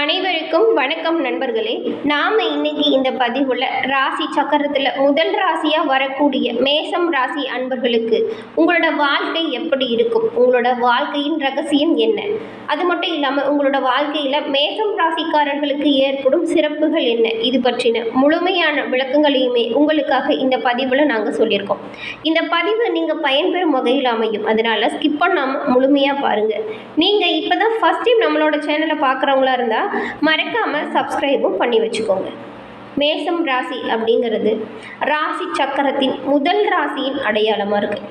அனைவருக்கும் வணக்கம் நண்பர்களே. நாம் இன்னைக்கு இந்த பதிவில் ராசி சக்கரத்தில் முதல் ராசியாக வரக்கூடிய மேசம் ராசி அன்பர்களுக்கு உங்களோட வாழ்க்கை எப்படி இருக்கும்? உங்களோட வாழ்க்கையின் ரகசியம் என்ன? அது மட்டும் இல்லாமல் உங்களோட வாழ்க்கையில் மேசம் ராசிக்காரர்களுக்கு ஏற்படும் சிறப்புகள் என்ன? இது பற்றின முழுமையான விளக்கங்களையுமே உங்களுக்காக இந்த பதிவில் நாங்கள் சொல்லியிருக்கோம். இந்த பதிவு நீங்கள் பயன்பெறும் வகையில் அமையும். அதனால் ஸ்கிப் பண்ணாமல் முழுமையாக பாருங்கள் நீங்கள் இப்போ தான் ஃபஸ்ட் டைம் நம்மளோட சேனலை பார்க்குறவங்களா இருந்தால் மறக்காமல் சப்ஸ்கிரைபும் பண்ணி வச்சுக்கோங்க. மேசம் ராசி அப்படிங்கிறது ராசி சக்கரத்தின் முதல் ராசியின் அடையாளமாக இருக்குது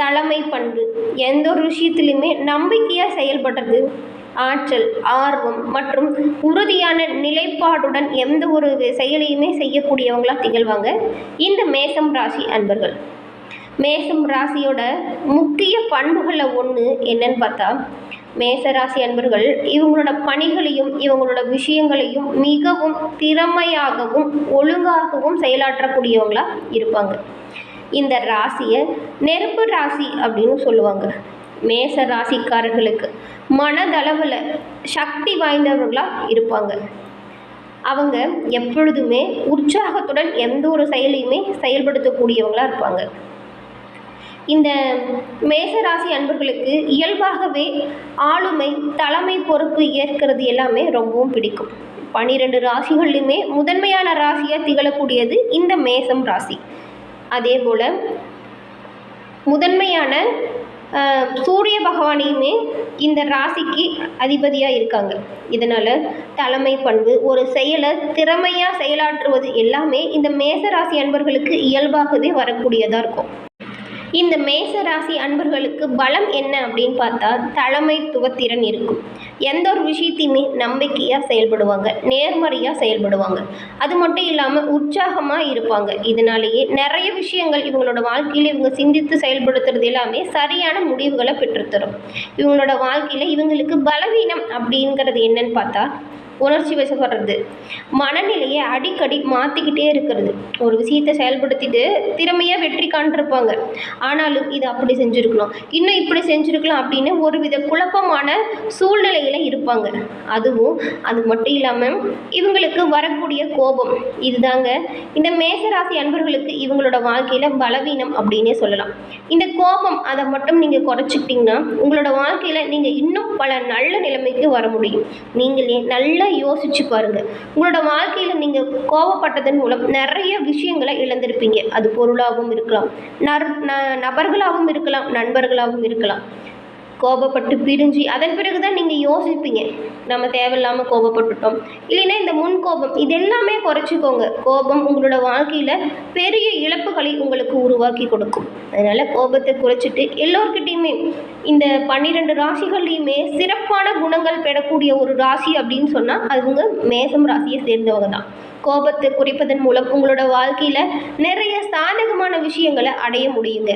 தலைமை பண்பு எந்த ஒரு விஷயத்துலையுமே நம்பிக்கையாக செயல்படுறது ஆற்றல் ஆர்வம் மற்றும் உறுதியான நிலைப்பாடுடன் எந்த ஒரு செயலையுமே செய்யக்கூடியவங்களாக திகழ்வாங்க இந்த மேசம் ராசி அன்பர்கள். மேசம் ராசியோட முக்கிய பண்புகளில் ஒன்று என்னன்னு பார்த்தா மேச ராசி அன்பர்கள் இவங்களோட பணிகளையும் இவங்களோட விஷயங்களையும் மிகவும் திறமையாகவும் ஒழுங்காகவும் செயலாற்றக்கூடியவங்களா இருப்பாங்க. இந்த ராசியை நெருப்பு ராசி அப்படின்னு சொல்லுவாங்க. மேச ராசிக்காரர்களுக்கு மனதளவில் சக்தி வாய்ந்தவர்களாக இருப்பாங்க. அவங்க எப்பொழுதுமே உற்சாகத்துடன் எந்த ஒரு செயலையுமே செயல்படுத்தக்கூடியவங்களாக இருப்பாங்க. இந்த மேசராசி அன்பர்களுக்கு இயல்பாகவே ஆளுமை தலைமை பொறுப்பு ஏற்கிறது எல்லாமே ரொம்பவும் பிடிக்கும். பனிரெண்டு ராசிகள்லையுமே முதன்மையான ராசியாக திகழக்கூடியது இந்த மேசம் ராசி. அதே போல் முதன்மையான சூரிய பகவானையுமே இந்த ராசிக்கு அதிபதியாக இருக்காங்க. இதனால் தலைமை பண்பு ஒரு செயலை திறமையாக செயலாற்றுவது எல்லாமே இந்த மேச ராசி அன்பர்களுக்கு இயல்பாகவே வரக்கூடியதாக இருக்கும். இந்த மேச ராசி அன்பர்களுக்கு பலம் என்ன அப்படின்னு பார்த்தா தலைமைத்துவத்திறன் இருக்கும். எந்த ஒரு விஷயத்தையுமே நம்பிக்கையாக செயல்படுவாங்க நேர்மறையாக செயல்படுவாங்க. அது மட்டும் இல்லாமல் உற்சாகமாக இருப்பாங்க. இதனாலேயே நிறைய விஷயங்கள் இவங்களோட வாழ்க்கையில் இவங்க சிந்தித்து செயல்படுத்துறது எல்லாமே சரியான முடிவுகளை பெற்றுத்தரும். இவங்களோட வாழ்க்கையில் இவங்களுக்கு பலவீனம் அப்படிங்கிறது என்னன்னு பார்த்தா உணர்ச்சி வசப்படுறது. மனநிலையை அடிக்கடி மாற்றிக்கிட்டே இருக்கிறது. ஒரு விஷயத்தை செயல்படுத்திட்டு திறமையாக வெற்றி காண்டிருப்பாங்க ஆனாலும் இது அப்படி செஞ்சுருக்கணும் இன்னும் இப்படி செஞ்சுருக்கலாம் அப்படின்னு ஒரு வித குழப்பமான சூழ்நிலையில் இருப்பாங்க. அதுவும் அது மட்டும் இல்லாமல் இவங்களுக்கு வரக்கூடிய கோபம். இதுதாங்க. இந்த மேசராசி அன்பர்களுக்கு இவங்களோட வாழ்க்கையில் பலவீனம் அப்படின்னே சொல்லலாம். இந்த கோபம் அதை மட்டும் நீங்கள் குறைச்சிக்கிட்டிங்கன்னா உங்களோட வாழ்க்கையில் நீங்கள் இன்னும் பல நல்ல நிலைமைக்கு வர முடியும். நீங்களே நல்ல யோசிச்சு பாருங்க. உங்களோட வாழ்க்கையில் நீங்கள் கோவப்பட்டதன் மூலம் நிறைய விஷயங்களை இழந்திருப்பீங்க. அது பொருளாகவும் இருக்கலாம். நர் நபர்களாகவும் இருக்கலாம் நண்பர்களாகவும் இருக்கலாம். கோபப்பட்டு பிரிஞ்சு அதன் பிறகு தான் நீங்கள் யோசிப்பீங்க. நம்ம தேவையில்லாமல் கோபப்பட்டுட்டோம். இல்லைன்னா இந்த முன் கோபம் இது எல்லாமே குறைச்சிக்கோங்க. கோபம் உங்களோட வாழ்க்கையில் பெரிய இழப்புகளை உங்களுக்கு உருவாக்கி கொடுக்கும். அதனால் கோபத்தை குறைச்சிட்டு எல்லோர்கிட்டையுமே இந்த பன்னிரெண்டு ராசிகள்லையுமே சிறப்பான குணங்கள் பெறக்கூடிய ஒரு ராசி அப்படின்னு சொன்னால் அவங்க மேசம் ராசியை சேர்ந்தவங்க தான். கோபத்தை குறைப்பதன் மூலம் உங்களோட வாழ்க்கையில் நிறைய சாதகமான விஷயங்களை அடைய முடியுங்க.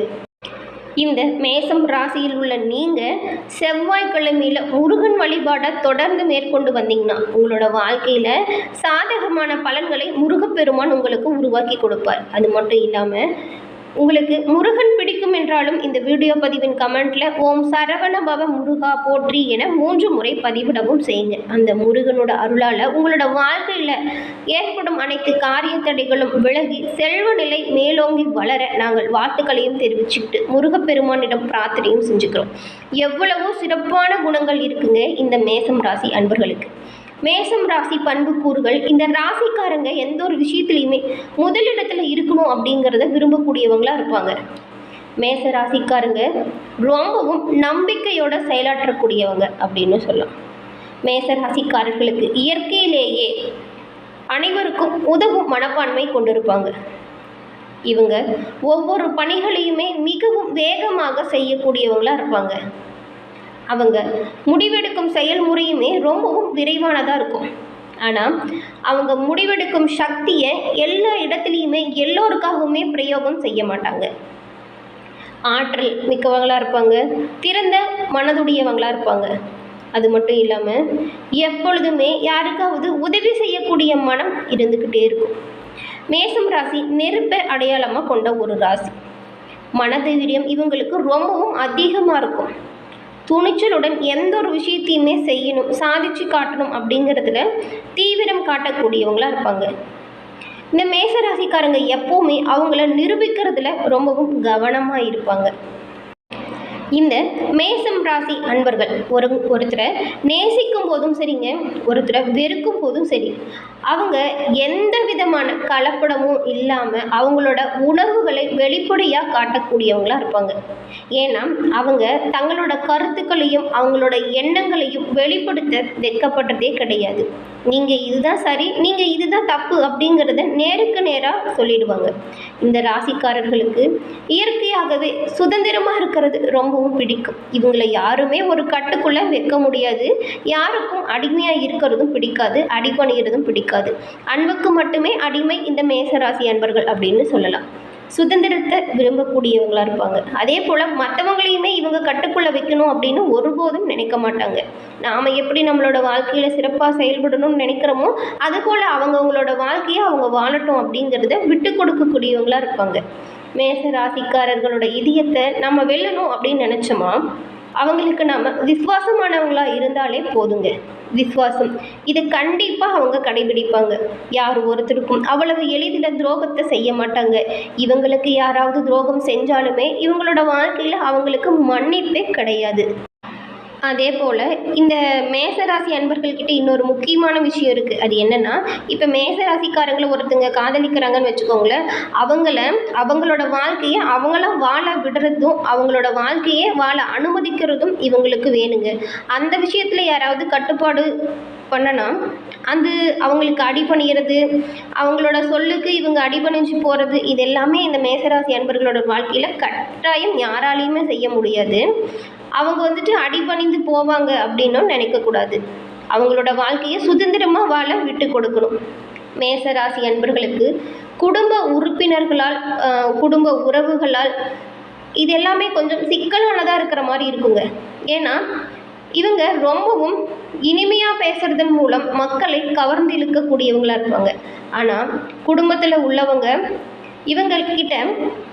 இந்த மேசம் ராசியில் உள்ள நீங்கள் செவ்வாய்க்கிழமையில் முருகன் வழிபாடை தொடர்ந்து மேற்கொண்டு வந்தீங்கன்னா உங்களோட வாழ்க்கையில் சாதகமான பலன்களை முருகப்பெருமான் உங்களுக்கு உருவாக்கி கொடுப்பார். அது மட்டும் இல்லாமல் உங்களுக்கு முருகன் பிடிக்கும் என்றாலும் இந்த வீடியோ பதிவின் கமெண்ட்ல ஓம் சரவண பவ முருகா போற்றி என மூன்று முறை பதிவிடவும் செய்யுங்க. அந்த முருகனோட அருளால் உங்களோட வாழ்க்கையில் ஏற்படும் அனைத்து காரிய தடைகளும் விலகி செல்வ நிலை மேலோங்கி வளர நாங்கள் வாழ்த்துக்களையும் தெரிவிச்சுக்கிட்டு முருகப்பெருமானிடம் பிரார்த்தனையும் செஞ்சுக்கிறோம். எவ்வளவோ சிறப்பான குணங்கள் இருக்குங்க இந்த மேசம் ராசி அன்பர்களுக்கு. மேசம் ராசி பண்புக்கூறுகள் இந்த ராசிக்காரங்க எந்த ஒரு விஷயத்துலையுமே முதலிடத்துல இருக்கணும் அப்படிங்கிறத விரும்பக்கூடியவங்களா இருப்பாங்க. மேச ராசிக்காரங்க ரொம்பவும் நம்பிக்கையோட செயலாற்றக்கூடியவங்க அப்படின்னு சொல்லலாம். மேச ராசிக்காரர்களுக்கு இயற்கையிலேயே அனைவருக்கும் உதவும் மனப்பான்மை கொண்டிருப்பாங்க. இவங்க ஒவ்வொரு பணிகளையுமே மிகவும் வேகமாக செய்யக்கூடியவங்களா இருப்பாங்க. அவங்க முடிவெடுக்கும் செயல்முறையுமே ரொம்பவும் விரைவானதாக இருக்கும். ஆனால் அவங்க முடிவெடுக்கும் சக்தியை எல்லா இடத்துலையுமே எல்லோருக்காகவுமே பிரயோகம் செய்ய மாட்டாங்க. ஆற்றல் மிக்கவங்களாக இருப்பாங்க. திறந்த மனதுடையவங்களாக இருப்பாங்க. அது மட்டும் இல்லாமல் எப்பொழுதுமே யாருக்காவது உதவி செய்யக்கூடிய மனம் இருந்துக்கிட்டே இருக்கும். மேசம் ராசி நெருப்பை அடையாளமாக கொண்ட ஒரு ராசி. மனதைரியம் இவங்களுக்கு ரொம்பவும் அதிகமாக இருக்கும். துணிச்சலுடன் எந்த ஒரு விஷயத்தையுமே செய்யணும் சாதிச்சு காட்டணும் அப்படிங்கிறதுல தீவிரம் காட்டக்கூடியவங்களாக இருப்பாங்க. இந்த மேசராசிக்காரங்க எப்போவுமே அவங்கள நிரூபிக்கிறதுல ரொம்பவும் கவனமாக இருப்பாங்க. இந்த மேசம் ராசி அன்பர்கள் ஒரு ஒருத்தரை நேசிக்கும் போதும் சரிங்க ஒருத்தரை வெறுக்கும் போதும் சரி. அவங்க எந்த விதமான கலப்படமும் இல்லாமல் அவங்களோட உணர்வுகளை வெளிப்படையாக காட்டக்கூடியவங்களாக இருப்பாங்க. ஏன்னா அவங்க தங்களோட கருத்துக்களையும் அவங்களோட எண்ணங்களையும் வெளிப்படுத்த வெட்கப்படுறதே கிடையாது. நீங்கள் இதுதான் சரி நீங்கள் இதுதான் தப்பு அப்படிங்கிறத நேருக்கு நேராக சொல்லிடுவாங்க. இந்த ராசிக்காரர்களுக்கு இயற்கையாகவே சுதந்திரமாக இருக்கிறது ரொம்ப ரொம்பவும் பிடிக்கும். இவங்களை யாருமே ஒரு கட்டுக்குள்ளே வைக்க முடியாது. யாருக்கும் அடிமையாக இருக்கிறதும் பிடிக்காது அடிபணிகிறதும் பிடிக்காது. அன்புக்கு மட்டுமே அடிமை இந்த மேசராசி அன்பர்கள் அப்படின்னு சொல்லலாம். சுதந்திரத்தை விரும்பக்கூடியவங்களாக இருப்பாங்க. அதே போல் மற்றவங்களையுமே இவங்க கட்டுக்குள்ளே வைக்கணும் அப்படின்னு ஒருபோதும் நினைக்க மாட்டாங்க. நாம் எப்படி நம்மளோட வாழ்க்கையில் சிறப்பாக செயல்படணும்னு நினைக்கிறோமோ அதுபோல் அவங்கவுங்களோட வாழ்க்கையை அவங்க வாழட்டும் அப்படிங்கிறத விட்டு கொடுக்கக்கூடியவங்களாக இருப்பாங்க. மேச ராசிக்காரர்களோட இதயத்தை நம்ம வெல்லணும் அப்படின்னு நினச்சோமா? அவங்களுக்கு நாம் விஸ்வாசமானவங்களாக இருந்தாலே போதுங்க. விசுவாசம். இது கண்டிப்பாக அவங்க கடைபிடிப்பாங்க. யார் ஒருத்தருக்கும் அவ்வளவு எளிதில் துரோகத்தை செய்ய மாட்டாங்க. இவங்களுக்கு யாராவது துரோகம் செஞ்சாலுமே இவங்களோட வாழ்க்கையில் அவங்களுக்கு மன்னிப்பே கிடையாது. அதே போல் இந்த மேசராசி அன்பர்கள்கிட்ட இன்னொரு முக்கியமான விஷயம் இருக்குது அது என்னென்னா இப்போ மேசராசிக்காரங்களை ஒருத்தங்க காதலிக்கிறாங்கன்னு வச்சுக்கோங்களேன் அவங்கள அவங்களோட வாழ்க்கையை அவங்களாம் வாழ விடுறதும் அவங்களோட வாழ்க்கையை வாழ அனுமதிக்கிறதும் இவங்களுக்கு வேணுங்க. அந்த விஷயத்தில் யாராவது கட்டுப்பாடு பண்ணனா அந்த அவங்களுக்கு அடிபணிகிறது அவங்களோட சொல்லுக்கு இவங்க அடிபணிஞ்சு போகிறது இது எல்லாமே இந்த மேசராசி அன்பர்களோட வாழ்க்கையில் கட்டாயம் யாராலையுமே செய்ய முடியாது. அவங்க வந்துட்டு அடிபணிந்து போவாங்க அப்படின்னும் நினைக்கக்கூடாது. அவங்களோட வாழ்க்கையை சுதந்திரமாக வாழ விட்டு கொடுக்கணும். மேசராசி அன்பர்களுக்கு குடும்ப உறுப்பினர்களால் குடும்ப உறவுகளால் இது எல்லாமே கொஞ்சம் சிக்கலானதாக இருக்கிற மாதிரி இருக்குங்க. ஏன்னா இவங்க ரொம்பவும் இனிமையாக பேசுறதன் மூலம் மக்களை கவர்ந்து இழுக்கக்கூடியவங்களாக இருப்பாங்க. ஆனால் குடும்பத்தில் உள்ளவங்க இவங்கக்கிட்ட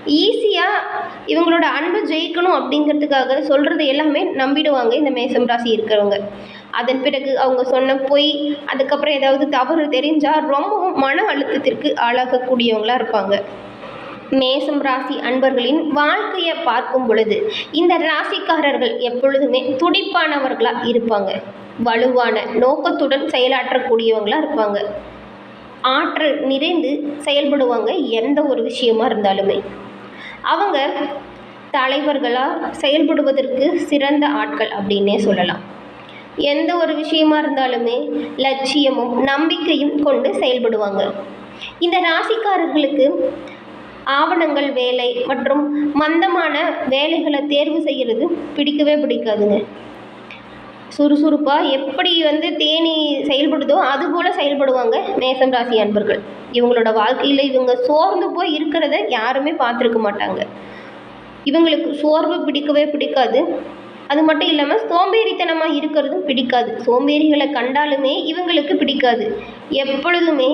ஈஸியாக இவங்களோட அன்பை ஜெயிக்கணும் அப்படிங்கிறதுக்காக சொல்கிறது எல்லாமே நம்பிடுவாங்க இந்த மேசம் ராசி இருக்கிறவங்க. அதன் பிறகு அவங்க சொன்ன பொய் அதுக்கப்புறம் ஏதாவது தவறு தெரிஞ்சால் ரொம்பவும் மன அழுத்தத்திற்கு ஆளாகக்கூடியவங்களாக இருப்பாங்க. மேசம் ராசி அன்பர்களின் வாழ்க்கையை பார்க்கும் பொழுது இந்த ராசிக்காரர்கள் எப்பொழுதுமே துடிப்பானவர்களாக இருப்பாங்க. வலுவான நோக்கத்துடன் செயலாற்றக்கூடியவங்களாக இருப்பாங்க. ஆற்றல் நிறைந்து செயல்படுவாங்க. எந்த ஒரு விஷயமா இருந்தாலுமே. அவங்க தலைவர்களாக செயல்படுவதற்கு சிறந்த ஆட்கள் அப்படின்னே சொல்லலாம். எந்த ஒரு விஷயமா இருந்தாலுமே லட்சியமும் நம்பிக்கையும் கொண்டு செயல்படுவாங்க. இந்த ராசிக்காரர்களுக்கு ஆவணங்கள் வேலை மற்றும் மந்தமான வேலைகளை தேர்வு செய்கிறது பிடிக்கவே பிடிக்காதுங்க. சுறுசுறுப்பாக எப்படி வந்து தேனி செயல்படுதோ அதுபோல் செயல்படுவாங்க மேசம் ராசி அன்பர்கள். இவங்களோட வாழ்க்கையில் இவங்க சோர்ந்து போய் இருக்கிறத யாருமே பார்த்துருக்க மாட்டாங்க. இவங்களுக்கு சோர்வு பிடிக்கவே பிடிக்காது. அது மட்டும் இல்லாமல் சோம்பேறித்தனமாக இருக்கிறதும் பிடிக்காது. சோம்பேறிகளை கண்டாலுமே இவங்களுக்கு பிடிக்காது. எப்பொழுதுமே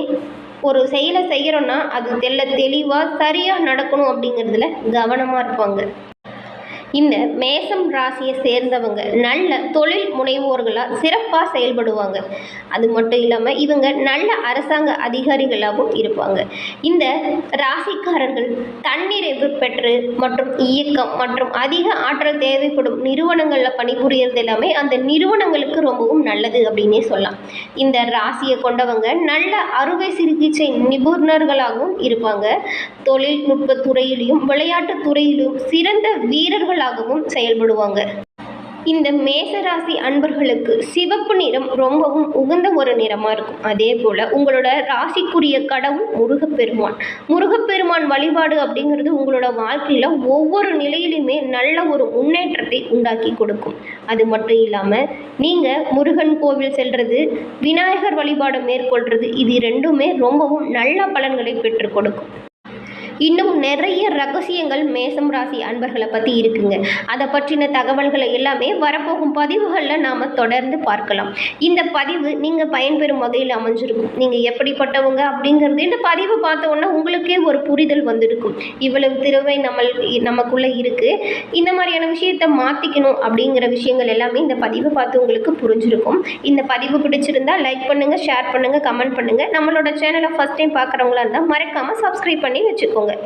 ஒரு செயலை செய்கிறோன்னா அது தெள்ள தெளிவாக சரியாக நடக்கணும் அப்படிங்கிறதுல கவனமாக இருப்பாங்க. இந்த மேசம் ராசியை சேர்ந்தவங்க நல்ல தொழில் முனைவோர்களாக சிறப்பாக செயல்படுவாங்க. அது மட்டும் இல்லாமல் இவங்க நல்ல அரசாங்க அதிகாரிகளாகவும் இருப்பாங்க. இந்த ராசிக்காரர்கள் தன்னிறைவு பெற்று மற்றும் இயக்கம் மற்றும் அதிக ஆற்றல் தேவைப்படும் நிறுவனங்களில் பணிபுரியறது எல்லாமே அந்த நிறுவனங்களுக்கு ரொம்பவும் நல்லது அப்படின்னே சொல்லலாம். இந்த ராசியை கொண்டவங்க நல்ல அறுவை சிகிச்சை நிபுணர்களாகவும் இருப்பாங்க. தொழில்நுட்ப துறையிலும் விளையாட்டு துறையிலும் சிறந்த வீரர்களாகவும் செயல்படுவாங்க. இந்த மேசராசி அன்பர்களுக்கு சிவப்பு நிறம் ரொம்பவும் உகந்த ஒரு நிறமாக இருக்கும். அதே போல் உங்களோட ராசிக்குரிய கடவுள் முருகப்பெருமான். முருகப்பெருமான் வழிபாடு அப்படிங்கிறது உங்களோட வாழ்க்கையில் ஒவ்வொரு நிலையிலுமே நல்ல ஒரு முன்னேற்றத்தை உண்டாக்கி கொடுக்கும். அது மட்டும் இல்லாமல் நீங்கள் முருகன் கோவில் செல்வது விநாயகர் வழிபாடு மேற்கொள்வது இது ரெண்டுமே ரொம்பவும் நல்ல பலன்களை பெற்றுக் கொடுக்கும். இன்னும் நிறைய ரகசியங்கள் மேசம் ராசி அன்பர்களை பற்றி இருக்குங்க. அதை பற்றின தகவல்களை எல்லாமே வரப்போகும் பதிவுகளில் நாம் தொடர்ந்து பார்க்கலாம். இந்த பதிவு நீங்கள் பயன்பெறும் வகையில் அமைஞ்சிருக்கும். நீங்கள் எப்படிப்பட்டவங்க அப்படிங்கிறது இந்த பதிவு பார்த்தோன்னா உங்களுக்கே ஒரு புரிதல் வந்திருக்கும். இவ்வளவு திறமை நம்ம நமக்குள்ளே இருக்குது இந்த மாதிரியான விஷயத்தை மாற்றிக்கணும் அப்படிங்கிற விஷயங்கள் எல்லாமே இந்த பதிவை பார்த்து உங்களுக்கு புரிஞ்சிருக்கும். இந்த பதிவு பிடிச்சிருந்தா லைக் பண்ணுங்கள் ஷேர் பண்ணுங்கள் கமெண்ட் பண்ணுங்கள் நம்மளோட சேனலை ஃபஸ்ட் டைம் பார்க்குறவங்களா இருந்தால் மறக்காமல் சப்ஸ்கிரைப் பண்ணி வச்சுக்கோங்க. 对